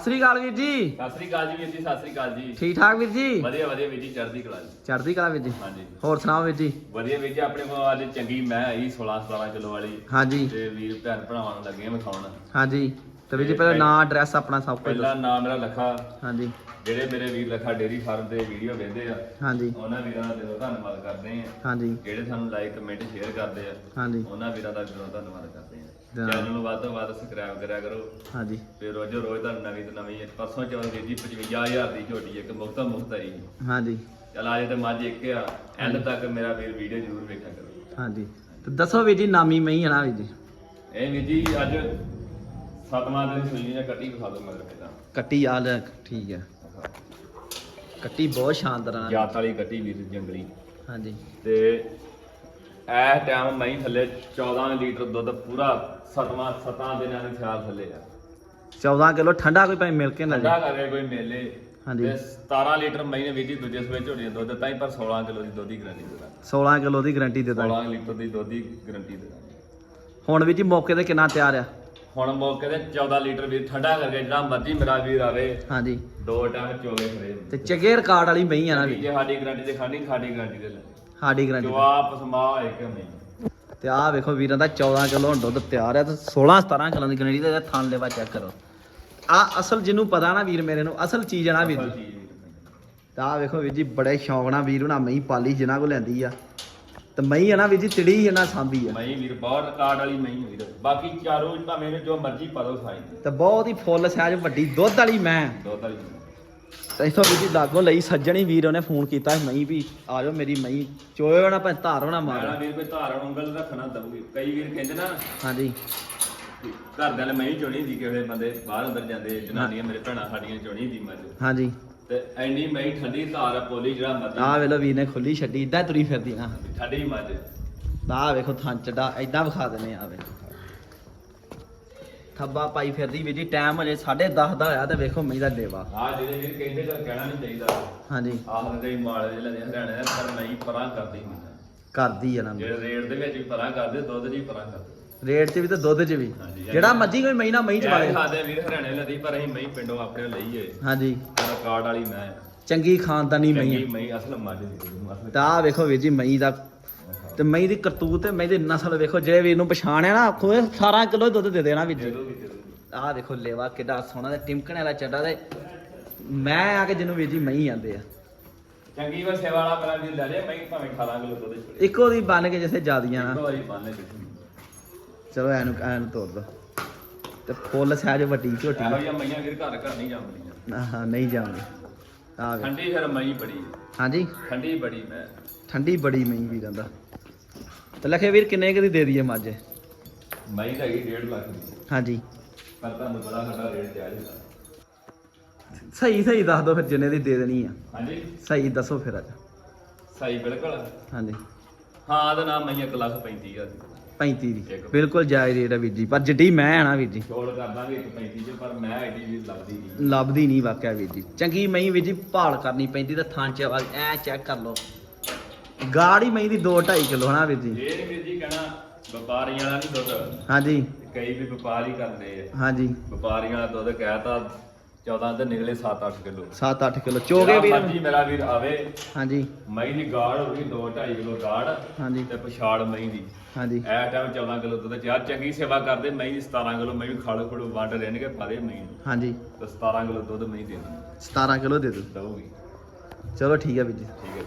ਸਤਿ ਸ੍ਰੀ ਅਕਾਲ ਵੀਰ ਜੀ। ਸਤਿ ਸ੍ਰੀ ਅਕਾਲ ਜੀ ਵੀਰ ਜੀ ਸਤਿ ਸ੍ਰੀ ਅਕਾਲ ਜੀ। ਠੀਕ ਠਾਕ ਵੀਰ ਜੀ? ਵਧੀਆ ਵਧੀਆ ਵੀਰ ਜੀ ਚੜ੍ਹਦੀ ਕਲਾ ਜੀ। ਚੜ੍ਹਦੀ ਕਲਾ ਵੀਰ ਜੀ। ਹਾਂਜੀ। ਹੋਰ ਸੁਣਾਓ ਵੀਰ ਜੀ? ਵਧੀਆ ਵੀਰ ਜੀ ਆਪਣੇ ਕੋਲ ਅੱਜ ਚੰਗੀ ਮੈਂ ਆਈ 16 17 ਕਿਲੋ ਵਾਲੀ। ਹਾਂਜੀ। ਤੇ ਵੀਰ ਭੈਣ ਭਰਾਵਾਂ ਨੂੰ ਲੱਗੇ ਵਿਖਾਉਣ। ਹਾਂਜੀ। ਤੇ ਵੀਰ ਜੀ ਪਹਿਲਾਂ ਨਾਂ ਐਡਰੈਸ ਆਪਣਾ ਸਭ ਕੁਝ ਪਹਿਲਾ ਨਾਮ ਮੇਰਾ ਲਖਾ। ਹਾਂਜੀ। ਜਿਹੜੇ ਮੇਰੇ ਵੀਰ ਲਖਾ ਡੇਰੀ ਫਾਰਮ ਤੇ ਵੀਡੀਓ ਵੇਖਦੇ ਆ ਹਾਂਜੀ। ਉਹਨਾਂ ਵੀਰਾਂ ਦਾ ਦਿਲੋਂ ਧੰਨਵਾਦ ਕਰਦੇ ਆ। ਹਾਂਜੀ। ਜਿਹੜੇ ਸਾਨੂੰ ਲਾਈਕ ਕਮੈਂਟ ਸ਼ੇਅਰ ਕਰਦੇ ਆ ਹਾਂਜੀ। ਉਹਨਾਂ ਵੀਰਾਂ ਦਾ ਦਿਲੋਂ ਧੰਨਵਾਦ ਕਰਦੇ ਆ। ਚੈਨਲ ਨੂੰ ਵੱਧ ਤੋਂ ਵੱਧ ਸਬਸਕ੍ਰਾਈਬ ਕਰਿਆ ਕਰੋ। ਹਾਂਜੀ। ਤੇ ਰੋਜ਼ੋ ਰੋਜ਼ ਤੁਹਾਨੂੰ ਨਵੀਂ ਤੋਂ ਨਵੀਂ ਪਰਸੋਂ ਚੌਥ ਵੀਰ ਜੀ 55000 ਦੀ ਝੋਟੀ ਇੱਕ ਮੁਫਤ ਮੁਫਤ ਆਈ। ਹਾਂਜੀ। ਚਲ ਆਜੇ ਤੇ ਮੱਝ ਇੱਕ ਆ ਐਂਡ ਤੱਕ ਮੇਰਾ ਵੀਰ ਵੀਡੀਓ ਜ਼ਰੂਰ ਵੇਖਿਆ ਕਰੋ। ਹਾਂਜੀ। ਤੇ ਦੱਸੋ ਵੀਰ ਜੀ ਨਾਮੀ ਮਈ ਹੈ ਨਾ ਵੀਰ ਜੀ। ਇਹ ਵੀਰ ਜੀ ਅੱਜ ਸਤਵਾਂ ਦਿਨ ਸੂਈ ਨੇ ਕੱਟੀ ਵਿਖਾ ਦੋ ਮਗਰ ਪਹਿਲਾਂ ਕੱਟੀ ਆ ਲੈ ਠੀਕ ਹੈ ਕੱਟੀ ਬਹੁਤ ਸ਼ਾਨਦਾਰ ਆ। ਜਾਤ ਵਾਲੀ ਕੱਟੀ ਵੀਰ ਜੰਗਲੀ। ਹਾਂਜੀ। ਤੇ ਇਹ ਟਾਈਮ ਮੈਂ ਥੱਲੇ 14 ਲੀਟਰ ਦੁੱਧ ਪੂਰਾ ਸਤਵਾਂ ਸਤਾਂ ਦਿਨਾਂ ਦੇ ਖਿਆਲ ਥੱਲੇ ਆ। 14 ਕਿਲੋ ਠੰਡਾ ਕੋਈ ਭਾਵੇਂ ਮਿਲ ਕੇ ਨਾ ਠੰਡਾ ਜੀ ਕਰਕੇ ਕੋਈ ਮੇਲੇ। ਹਾਂਜੀ। ਤੇ 17 ਲੀਟਰ ਮੈਂ ਨੇ ਵੀਰ ਜੀ ਦੂਜੇ ਸਵੇ ਝੋੜੀ ਦਾ ਦੁੱਧ ਦਿੱਤਾ ਸੀ ਪਰ 16 ਕਿਲੋ ਦੀ ਦੁੱਧ ਦੀ ਗਰੰਟੀ ਦੇ ਦਾਂਗੇ। 16 ਕਿਲੋ ਦੀ ਗਾਰੰਟੀ ਦੇ ਦਾਂਗੇ। 16 ਲੀਟਰ ਦੀ ਦੁੱਧ ਦੀ ਗਰੰਟੀ ਦੇ ਦਾਂਗੇ। ਹੁਣ ਵੀਰ ਜੀ ਮੌਕੇ ਤੇ ਕਿੰਨਾ ਤਿਆਰ ਆ? ਹੁਣ ਮੌਕੇ ਤੇ 14 ਲੀਟਰ ਵੀਰ ਠੰਡਾ ਕਰਕੇ ਜਿਹੜਾ ਮਰਜ਼ੀ ਮੇਰਾ ਵੀਰ ਆਵੇ ਹਾਂਜੀ। ਦੋ ਟਾਈਮ ਚੋਲੇ ਖੜੇ ਤੇ ਚੰਗੇ ਰਿਕਾਰਡ ਵਾਲੀ ਮਈ ਆ ਨਾ ਵੀਰ ਜੇ ਸਾਡੀ ਗਰੰਟੀ ਤੇ ਖਾਣੀ ਸਾਡੀ ਗਰੰਟੀ ਦੇ ਲੈ। ਸਾਡੀ ਗਾਰੰਟੀ ਜਵਾਬ ਸਮਾ ਇੱਕ ਨਹੀਂ? ਤੇ ਆਹ ਵੇਖੋ ਵੀਰਾਂ ਦਾ 14 ਕਿਲੋ ਦੁੱਧ ਤਿਆਰ ਹੈ ਤੇ 16 17 ਕਿਲੋ ਦੀ ਗਰੰਟੀ ਤੇ ਥਣ ਲੈਵਾ ਚੈੱਕ ਕਰੋ। ਆ ਅਸਲ ਜਿਹਨੂੰ ਪਤਾ ਨਾ ਵੀਰ ਮੇਰੇ ਨੂੰ ਅਸਲ ਚੀਜ਼ ਆ ਨਾ ਵੀਰ। ਤਾਂ ਵੇਖੋ ਵੀਰ ਜੀ ਬੜੇ ਸ਼ੌਂਕ ਨਾਲ ਵੀਰ ਹੁਣਾ ਮਈ ਪਾਲੀ ਜਿਨ੍ਹਾਂ ਕੋ ਲੈਂਦੀ ਆ। ਤੇ ਮਈ ਆ ਨਾ ਵੀਰ ਜੀ ਤਿੜੀ ਇਹਨਾਂ ਸਾਂਭੀ ਆ। ਮੈਂ ਵੀਰ ਬਹੁਤ ਰਿਕਾਰਡ ਵਾਲੀ ਮੈਂ ਵੀਰ। ਬਾਕੀ ਚਾਰੋਂ ਭਾਵੇਂ ਜੋ ਮਰਜ਼ੀ ਪਾ ਦੋ ਸਾਈ ਤੇ ਬਹੁਤ ਹੀ ਫੁੱਲ ਸਾਈਜ਼ ਵੱਡੀ ਦੁੱਧ ਵਾਲੀ ਮੈਂ। ਦੋ ਵਾਲੀ ਤੇ ਇਥੋਂ ਵੀਰ ਜੀ ਲਾਗੋਂ ਲਈ ਸੱਜਣੀ ਵੀਰ ਉਹਨੇ ਫੋਨ ਕੀਤਾ ਸੀ ਮਈ ਵੀ ਆ ਜਾਓ ਮੇਰੀ ਮਈ ਚੋਏ ਹੋਣਾ ਭਾਵੇਂ ਧਾਰ ਹੋਣਾ ਮਾਰਾ। ਮਾਰ ਵੀਰ ਕੋਈ ਧਾਰਨ ਉਂਗਲ ਰੱਖਣਾ ਦਊਗੀ। ਕਈ ਵੀਰ ਕਹਿੰਦੇ ਨਾ ਹਾਂਜੀ। ਕਿ ਘਰਦਿਆਂ ਨੇ ਮੈਂ ਚੋਣੀ ਦੀ ਕਿਸੇ ਬੰਦੇ ਬਾਹਰ ਅੰਦਰ ਜਾਂਦੇ ਜਨਾਨੀਆਂ ਮੇਰੇ ਭੈਣਾਂ ਸਾਡੀਆਂ ਚੋਣੀ ਦੀ ਮੱਝ। ਹਾਂਜੀ। ਤੇ ਐਨੀ ਮੈਂ ਠੰਡੀ ਧਾਰ ਆ ਪੋਲੀ ਜਿਹੜਾ ਮਰਜ਼ੀ ਆਹ ਵੇਲੋ ਵੀਰ ਨੇ ਖੁੱਲੀ ਛੱਡੀ ਇਦਾਂ ਤੁਰੀ ਫਿਰਦੀ ਨਾ ਠੰਡੀ ਮੱਝ ਆਹ ਵੇਖੋ ਥਾਂ ਚੱਡਾ ਐਦਾਂ ਵਿਖਾ ਦਿੰਨੇ ਆ ਵੇ ਥੱਬਾ ਪਾਈ ਫਿਰਦੀ ਵੀਰ ਜੀ ਟਾਈਮ ਹਜੇ 10:30 ਦਾ ਹੋਇਆ ਤੇ ਵੇਖੋ ਮਈ ਦਾ ਡੇਵਾ। ਆ ਜਿਹੜੇ ਵੀਰ ਕਹਿੰਦੇ ਤਾਂ ਕਹਿਣਾ ਨਹੀਂ ਚਾਹੀਦਾ। ਹਾਂਜੀ। ਆਹ ਦੇ ਮਾਲ ਜਿਹੜੇ ਲੈਂਦੇ ਹਰਿਆਣੇ ਦਾ ਪਰ ਨਹੀਂ ਪਰਾਂ ਕਰਦੀ ਨਹੀਂ ਕਰਦੀ ਆ ਨਾ। ਜਿਹੜੇ ਰੇਟ ਦੇ ਵਿੱਚ ਵੀ ਪਰਾਂ ਕਰਦੇ ਦੁੱਧ ਜੀ ਪਰਾਂ ਕਰਦੇ। ਰੇਟ 'ਚ ਵੀ ਤੇ ਦੁੱਧ 'ਚ ਵੀ। ਹਾਂਜੀ, ਜਿਹੜਾ ਮੱਜੀ ਕੋਈ ਮਈ ਨਾ ਮਈ ਚ ਵਾਲੇ। ਖਾਦੇ ਵੀਰ ਹਰਿਆਣੇ ਲੈਂਦੀ ਪਰ ਅਸੀਂ ਮਈ ਪਿੰਡੋਂ ਆਪਣੇ ਲਈਏ ਹਾਂਜੀ। ਕਾਰਡ ਵਾਲੀ ਮੈਂ। ਚੰਗੀ ਖਾਨਦਾਨੀ ਮਈ ਚੰਗੀ ਮਈ ਅਸਲ ਮੱਝ ਦੀ ਅਸਲ ਤਾਂ ਆਹ ਵੇਖੋ ਵੀਰ ਜੀ ਮਈ ਦਾ ਤੇ ਮਈ ਦੀ ਕਰਤੂਤ ਤੇ ਮਈ ਦੀ ਨਸਲ ਵੇਖੋ ਜਿਹੜੇ ਵੀਰ ਨੂੰ ਪਛਾਣਿਆ ਨਾ ਆਖੋ ਇਹ 18 ਕਿਲੋ ਦੁੱਧ ਦੇ ਦੇਣਾ ਵੀਰ ਦੇ ਜੀ ਦੋ ਦੇ ਦੋ ਆਹ ਦੇਖੋ ਲੇਵਾ ਕਿੱਡਾ ਸੋਹਣਾ ਤੇ ਟਿਮਕਣੇ ਵਾਲਾ ਚੱਡਾ ਤੇ ਮੈਂ ਆ ਕੇ ਜਿਹਨੂੰ ਵੀਰ ਜੀ ਮਈ ਆਂਦੇ ਆ। ਚੰਗੀ ਵਾ ਸੇਵਾ ਵਾਲਾ ਪਰਾਂ ਦੀ ਲੈ ਲਿਆ ਮਈ ਭਾਵੇਂ 18 ਕਿਲੋ ਦੁੱਧ ਛੋੜੇ ਇੱਕੋ ਦੀ ਬਣ ਕੇ ਜਿਵੇਂ ਜਾਦੀਆਂ ਇੱਕੋ ਨਾ ਵਾਰੀ ਬੰਨ ਦੇ ਚਲੋ ਐਨੂੰ ਐਨੂੰ ਤੋੜ ਦੋ। ਤੇ ਫੁੱਲ ਸਾਈਜ਼ ਵੱਡੀ ਝੋਟੀ। ਇਹੋ ਜਿਹੀਆਂ ਮਈਆਂ ਵੀਰ ਘਰ ਘਰ ਨਹੀਂ ਜਾਂਦੀਆਂ। ਹਾਂ ਨਹੀਂ ਆ ਵੇ ਠੰਡੀ ਫਿਰ ਮਈ ਬੜੀ। ਹਾਂਜੀ? ਠੰਡੀ ਬੜੀ ਮੈਂ। ਠੰਡੀ ਬੜੀ ਮਈ ਵੀਰਾਂ ਦਾ ਤੇ ਲਖੇ ਵੀਰ ਕਿੰਨੇ ਕੁ ਦੀ ਦੇ ਦਈਏ ਮੱਝ? ਮਈ ਤਾਂ ਹੈਗੀ 1.5 ਲੱਖ ਦੀ। ਹਾਂਜੀ। ਪਰ ਤੁਹਾਨੂੰ ਬੜਾ ਸਾਡਾ ਰੇਟ ਜਾਇਜ਼ ਹੁੰਦਾ। ਸਹੀ ਸਹੀ ਦੱਸ ਦਿਓ ਫਿਰ ਜਿੰਨੇ ਦੀ ਦੇ ਦੇਣੀ ਆ। ਹਾਂਜੀ। ਸਹੀ ਦੱਸੋ ਫਿਰ ਅੱਜ। ਸਹੀ ਬਿਲਕੁਲ। ਹਾਂਜੀ। ਹਾਂ ਦਾ ਨਾਮ ਮਈ 1 ਲੱਖ 35 ਹਜ਼ਾਰ 35 ਦੀ। ਬਿਲਕੁਲ ਜਾਇਜ਼ ਰੇਟ ਆ ਵੀਰ ਜੀ ਪਰ ਜਿੱਡੀ ਮੈਂ ਆ ਨਾ ਵੀਰ ਜੀ। ਛੋੜ ਕਰ ਦਾਂਗੇ 1 35 ਚ ਪਰ ਮੈਂ ਐਡੀ ਵੀ ਲੱਗਦੀ ਨਹੀਂ। ਲੱਭਦੀ ਨਹੀਂ ਵਾਕਿਆ ਵੀਰ ਜੀ। ਚੰਗੀ ਮਈ ਵੀਰ ਜੀ ਭਾਲ ਕਰਨੀ ਪੈਂਦੀ ਤੇ ਥਾਂ ਚ ਆਵਾਜ਼ ਐ ਚੈੱਕ ਕਰ ਲਓ। ਗਾੜੀ ਮਈ ਦੀ 2 2.5 ਕਿਲੋ ਹਨਾ ਵੀਰ ਜੀ? ਇਹ ਵੀਰ ਜੀ ਕਹਿਣਾ ਵਪਾਰੀਆਂ ਵਾਲਾ ਨਹੀਂ ਦੁੱਧ। ਹਾਂਜੀ। ਕਈ ਵੀ ਵਪਾਰ ਹੀ ਕਰਦੇ ਆ। ਹਾਂਜੀ। ਵਪਾਰੀਆਂ ਵਾਲਾ ਦੁੱਧ ਕਹਿਤਾ 14 ਤੇ ਨਿਕਲੇ 7-8 ਕਿਲੋ। 7-8 ਕਿਲੋ। ਚੋਗੇ ਵੀਰ? ਮਰਜ਼ੀ ਮੇਰਾ ਵੀਰ ਆਵੇ। ਹਾਂਜੀ। ਮਈ ਦੀ ਗਾੜ ਹੋ ਗਈ 2-2.5 ਕਿਲੋ ਗਾੜ ਹਾਂਜੀ। ਤੇ ਪਛਾੜ ਮਈ ਦੀ। ਹਾਂਜੀ। ਇਹ ਟਾਈਮ 14 ਕਿਲੋ ਦੁੱਧ ਚਾਰ ਚੰਗੀ ਸੇਵਾ ਕਰਦੇ ਮਈ ਦੀ 17 ਕਿਲੋ ਮਈ ਵੀ ਖਾਲੋ ਖੜੋ ਵੰਡ ਰਹਿਣਗੇ ਪਾਦੇ ਮਈ ਨੂੰ। ਹਾਂਜੀ। ਤੇ 17 ਕਿਲੋ ਦੁੱਧ ਮਈ ਦੇ 17 ਕਿਲੋ ਦੇ ਦਊਗੀ। ਚਲੋ ਠੀਕ ਆ ਵੀਰ ਜੀ। ਠੀਕ